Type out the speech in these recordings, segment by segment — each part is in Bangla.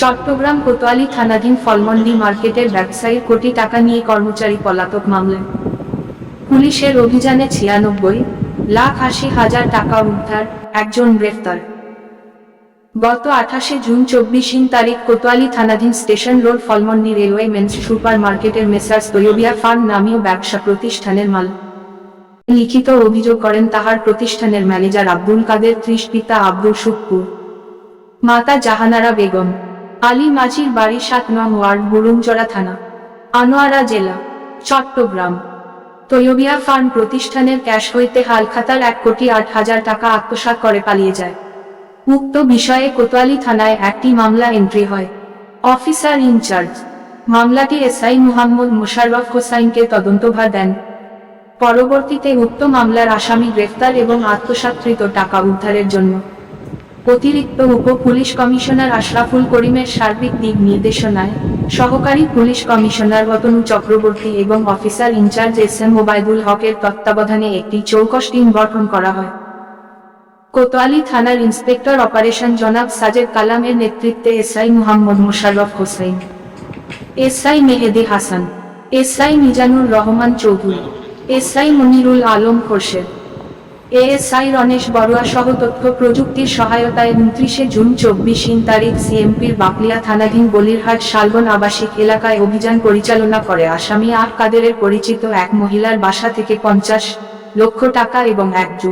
চট্টগ্রাম কোতোয়ালি থানাধীন ফলমন্ডি মার্কেটের ব্যবসায়ী কোটি টাকা নিয়ে কর্মচারী পলাতক মামলায় পুলিশের অভিযানে ছিয়ানব্বই লাখ আশি হাজার টাকা উদ্ধার, একজন গ্রেফতার। গত আঠাশে জুন চব্বিশিন তারিখ কোতোয়ালি থানাধীন station road Phalmandi railway men's super মার্কেটের মেসার্স তৈয়বিয়া ফার্ম নামীয় ব্যবসা প্রতিষ্ঠানের মাল। লিখিত অভিযোগ করেন তাহার প্রতিষ্ঠানের ম্যানেজার আব্দুল কাদের, ত্রিশ পিতা আব্দুল শুক্কুর মাতা জাহানারা বেগম। আলী মাঝির বাড়ি সাত নং ওয়ার্ড বুরুমচড়া থানা, আনোয়ারা জেলা, চট্টগ্রাম। তৈয়বিয়া ফার্ম প্রতিষ্ঠানের ক্যাশ হইতে হালখাতার এক কোটি আট হাজার টাকা আত্মসাৎ করে পালিয়ে যায়। উক্ত বিষয়ে কোতোয়ালি থানায় একটি মামলা এন্ট্রি হয়। Officer in charge. মামলাটি এসআই মুহাম্মদ মোশাররফ হোসাইনকে তদন্তভার দেন। পরবর্তীতে উক্ত মামলার আসামি গ্রেফতার এবং আত্মসাৎকৃত টাকা উদ্ধারের জন্য অতিরিক্ত উপ পুলিশ কমিশনার আশরাফুল করিমের সার্বিক দিক নির্দেশনায় সহকারী পুলিশ কমিশনার রতনু চক্রবর্তী এবং officer in charge S M Obaidul হকের তত্ত্বাবধানে একটি চৌকশ টিম গঠন করা হয়। কোতোয়ালি থানার ইন্সপেক্টর অপারেশন জনাব সাজেদ কালামের নেতৃত্বে SI Muhammad Mosharraf Hossain, SI Mehedi Hasan, SI Mizanur Rahman Chowdhury, SI Monirul Alam Khorshed ASI Ranesh Barua সহ তথ্য প্রযুক্তির সহায়তায় উনত্রিশে জুন চব্বিশ ইন তারিখ সিএমপির বাকলিয়া থানাধীন বলিরহাট শালবন আবাসিক এলাকায় অভিযান পরিচালনা করে আসামি আর কাদেরের পরিচিত এক মহিলার বাসা থেকে পঞ্চাশ লক্ষ টাকা এবং এক জু।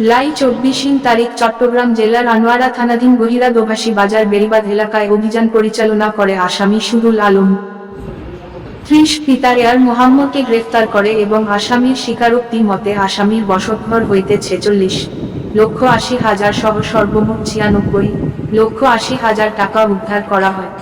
লাই চব্বিশ ইন তারিখ চট্টগ্রাম জেলার আনোয়ারা থানাধীন গহিরা দোভাসী বাজার বেরিবাদ এলাকায় অভিযান পরিচালনা করে আসামি সুরুল আলম। ত্রিশ পিতা এয়ার মোহাম্মদকে গ্রেফতার করে এবং আসামির স্বীকারোক্তি মতে আসামির বসতঘর হইতে ছেচল্লিশ লক্ষ আশি হাজার সহ সর্বমোট ছিয়ানব্বই লক্ষ আশি হাজার টাকা উদ্ধার করা হয়।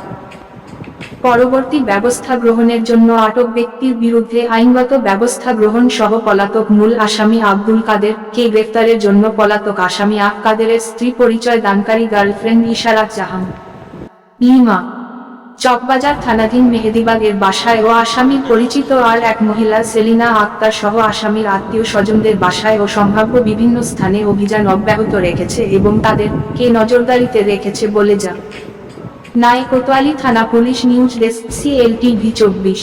পরবর্তী ব্যবস্থা গ্রহণের জন্য আটক ব্যক্তির বিরুদ্ধে আইনগত ব্যবস্থা গ্রহণ সহ পলাতক মূল আসামি আব্দুল কাদের কে গ্রেফতারের জন্য পলাতক আসামি আহ কাদেরের স্ত্রী পরিচয় দানকারী গার্লফ্রেন্ড ইশারাত জাহান। লিমা চকবাজার থানাধীন মেহেদিবাগের বাসায় ও আসামির পরিচিত আর এক মহিলা সেলিনা আক্তার সহ আসামির আত্মীয় স্বজনদের বাসায় ও সম্ভাব্য বিভিন্ন স্থানে অভিযান অব্যাহত রেখেছে এবং তাদের কে নজরদারিতে রেখেছে বলে যা নাই কোতোয়ালি থানা পুলিশ নিউজ ডেস্ক, সিএলটিভি চব্বিশ।